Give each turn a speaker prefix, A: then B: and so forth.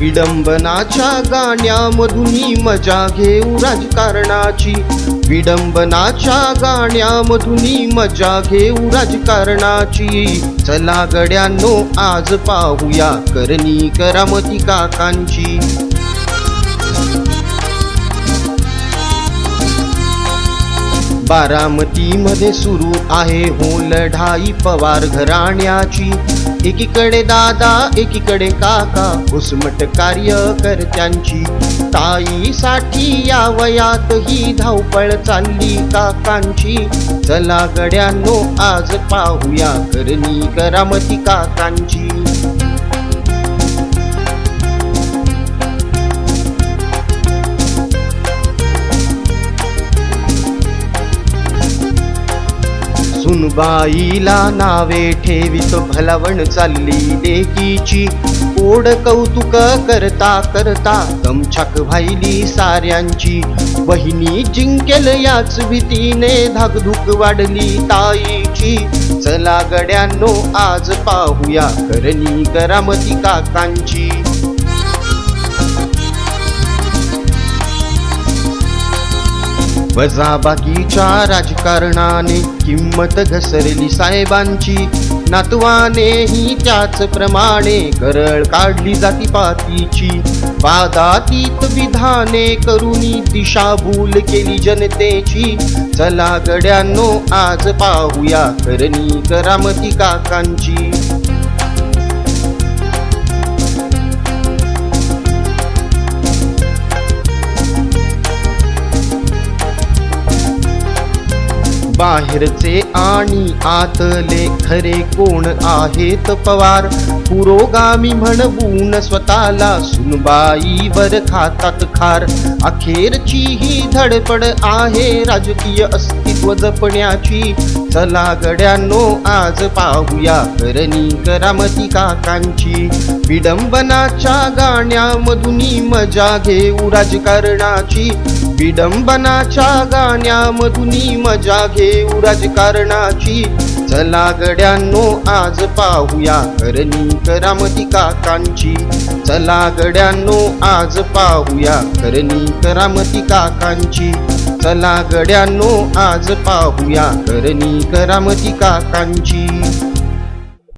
A: विडंबनाच्या गाण्यामधून मजा घेऊ राजकारणाची. विडंबनाच्या गाण्यामधून मजा घेऊ राजकारणाची. चला गड्यांनो आज पाहूया करणी करामती काकांची. बारामतीमध्ये सुरू आहे हो लढाई. पवार घराण्याची. एकीकडे दादा एकीकडे काका. घुसमट कार्यकर्त्यांची. ताईसाठी या वयात ही धावपळ चालली काकांची. चला गड्यांनो आज पाहूया करणी करामती काकांची. सुनबाईला नावे ठेवीत भलावण चालली लेकीची. ओढ कौतुक करता करता गमछाक व्हायली साऱ्यांची. बहिणी जिंकेल याच भीतीने धाकधूक वाढली ताईची. चला गड्यांनो आज पाहूया करणी करामती काकांची. वजाबाकीच्या राजकारणाने किंमत घसरली साहेबांची. नातवानेही त्याच प्रमाणे करळ काढली जातीपातीची वादातीत विधाने करुनी दिशाभूल केली जनतेची. चला गड्यांनो आज पाहूया करणी करामती काकांची. बाहेरचे आणि आतले खरे कोण आहेत पवार? पुरोगामी म्हणवून स्वतःला सुनबाईवर खातात खार. अखेरची ही धडपड आहे राजकीय अस्तित्व जपण्याची. चला गड्यांनो आज पाहूया करणी करामती काकांची. विडंबनाच्या गाण्यामधून मजा घेऊ राजकारणाची. विडंबनाच्या गाण्यामधून मजा घेऊ राजकारणाची. चला गड्यांनो आज पाहूया करणी करामती काकांची. चला गड्यांनो आज पाहूया करणी करामती काकांची. चला गड्यांनो आज पाहूया करणी करामती काकांची.